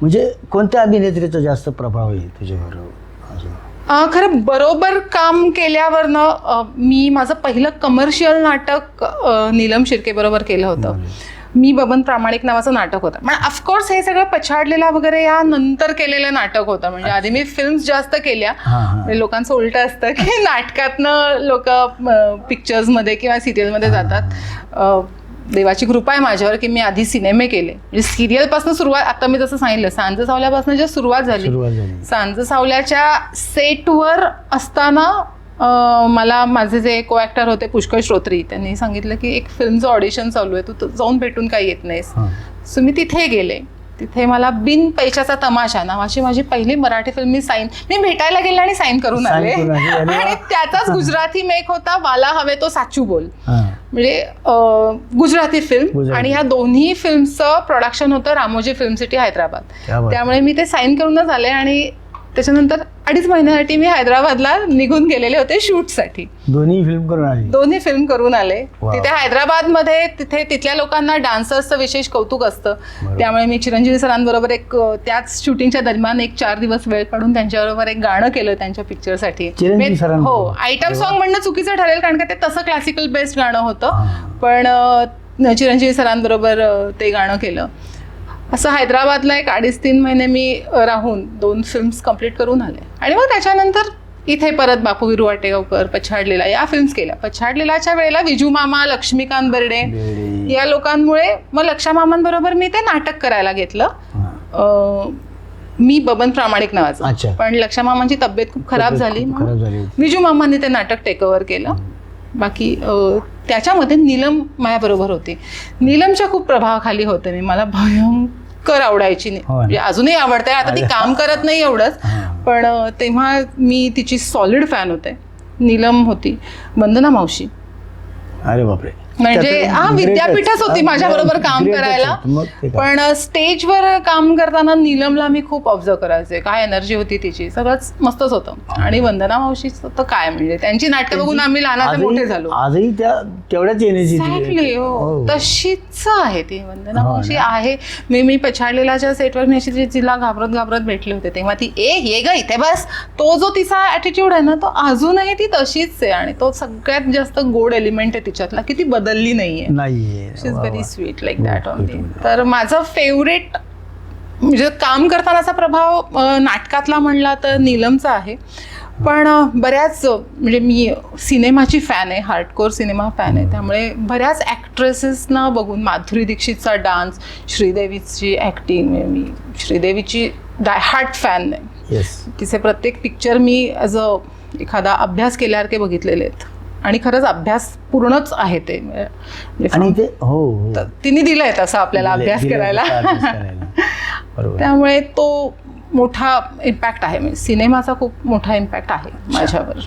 म्हणजे कोणत्या अभिनेत्रीचा जास्त प्रभाव आहे अजून अ, खरं बरोबर काम केल्यावरनं अ, मी माझं पहिलं कमर्शियल नाटक अ, नीलम शिर्के बरोबर केलं होतं. मी बबन प्रामाणिक नावाचं नाटक होतं. पण ऑफकोर्स हे सगळं पछाडलेला वगैरे या नंतर केलेलं नाटक होतं. म्हणजे आधी मी फिल्म्स जास्त केल्या. हां हां. म्हणजे लोकांचं उलट असतं की नाटकातनं लोक पिक्चर्समध्ये किंवा सिरियलमध्ये जातात. अ, देवाची कृपा आहे माझ्यावर की मी आधी सिनेमे केले. म्हणजे सिरियलपासून सुरुवात आता मी जसं सांगितलं सांज सावल्यापासून जेव्हा सुरुवात झाली सुरुवात झाली. सांज सावल्याच्या सेटवर असताना अं, मला माझे जे को ॲक्टर होते पुष्कळ श्रोत्री त्यांनी सांगितलं की एक फिल्मचं ऑडिशन चालू आहे तू त- जाऊन भेटून काही येत नाहीस. हां. सो मी तिथे गेले. तिथे मला बिन पैशाचा तमाशा नावाची माझी पहिली मराठी फिल्म मी साईन मी भेटायला गेले आणि साईन करून Sign आले. करून आली, अरे वा. आणि त्याचाच गुजराती मेक होता वाला हवे तो साचू बोल. हां. म्हणजे गुजराती फिल्म. आणि ह्या दोन्ही फिल्मचं प्रोडक्शन होतं रामोजी फिल्म सिटी हैदराबाद. त्यामुळे मी ते साईन करूनच आले आणि त्याच्यानंतर अडीच महिन्यासाठी मी हैदराबादला निघून गेलेले होते शूटसाठी दोन्ही फिल्म करून आली दोन्ही फिल्म करून आले. तिथे हैदराबादमध्ये तिथे तिथल्या लोकांना डान्सर्सचं विशेष कौतुक असतं. त्यामुळे मी चिरंजीवी सरांबरोबर एक त्याच शूटिंगच्या दरम्यान एक चार दिवस वेळ काढून त्यांच्याबरोबर एक गाणं केलं त्यांच्या पिक्चरसाठी. हो आयटम सॉन्ग म्हणणं चुकीचं ठरेल कारण का ते तसं क्लासिकल बेस्ड गाणं होतं. पण चिरंजीवी सरांबरोबर ते गाणं केलं असं हैदराबादला एक अडीच तीन महिने मी राहून दोन फिल्म्स कंप्लीट करून आले आणि मग त्याच्यानंतर इथे परत बापू विरू वाटेगावकर पछाडलेला या फिल्म्स केल्या पछाडलेलाच्या वेळेला विजू मामा लक्ष्मीकांत बेर्डे. या लोकांमुळे मग लक्षा मामांबरोबर मी ते नाटक करायला घेतलं मी बबन प्रामाणिक. नावाचं पण लक्षा मामांची तब्येत खूप खराब झाली. विजू मामांनी ते नाटक टेक ओव्हर केलं बाकी त्याच्यामध्ये नीलम माझ्याबरोबर होती. नीलमच्या खूप प्रभावाखाली होते मी. मला भयंकर आवडायची. म्हणजे अजूनही आवडते. आता ती. काम करत नाही एवढंच. पण तेव्हा मी तिची सॉलिड फॅन होते. नीलम होती. वंदना मावशी. अरे बापरे. म्हणजे हा. विद्यापीठच होती हा, माझ्याबरोबर काम करायला. पण स्टेजवर काम करताना नीलमला मी खूप ऑब्झर्व करायचे. काय एनर्जी होती तिची? सगळंच मस्तच होतं. आणि वंदना मावशीचं तर काय? म्हणजे त्यांची नाटकं बघून आम्ही लहानाचे आजही- मोठे झालो. आजही त्या तेवढ्याच एनर्जी एक्झॅक्टली हो. तशीच आहे ती. वंदना हो मावशी. आहे. मी मी पछाडलेल्याच्या सेटवर मी अशी तिला घाबरत घाबरत भेटले होते तेव्हा ती ए ये ग इथे बस. तो जो तिचा ॲटिट्यूड आहे ना तो अजूनही ती तशीच आहे. आणि तो सगळ्यात जास्त गोड एलिमेंट आहे तिच्यातला की ती बदलली नाहीये. नाहीये. इज वा, व्हेरी वा. Sweet like that good, good. तर माझं फेवरेट म्हणजे काम करतानाचा प्रभाव अं, नाटकातला म्हणला तर नीलमचा आहे. पण अं, बऱ्याच अं, म्हणजे मी सिनेमाची फॅन आहे हार्डकोर सिनेमा फॅन आहे. त्यामुळे बऱ्याच ॲक्ट्रेसेसना बघून माधुरी दीक्षितचा डान्स श्रीदेवीची ॲक्टिंग मी श्रीदेवीची डाय हार्ट फॅन आहे. तिचे प्रत्येक पिक्चर मी ॲज अ एखादा अभ्यास केल्यासारखे बघितलेले आहेत. आणि खरंच अभ्यास पूर्णच आहे ते. म्हणजे आणि ते हो हो. तिने दिलंय तसं आपल्याला अभ्यास करायला. त्यामुळे तो मोठा इम्पॅक्ट आहे. म्हणजे सिनेमाचा खूप मोठा इम्पॅक्ट आहे माझ्यावर.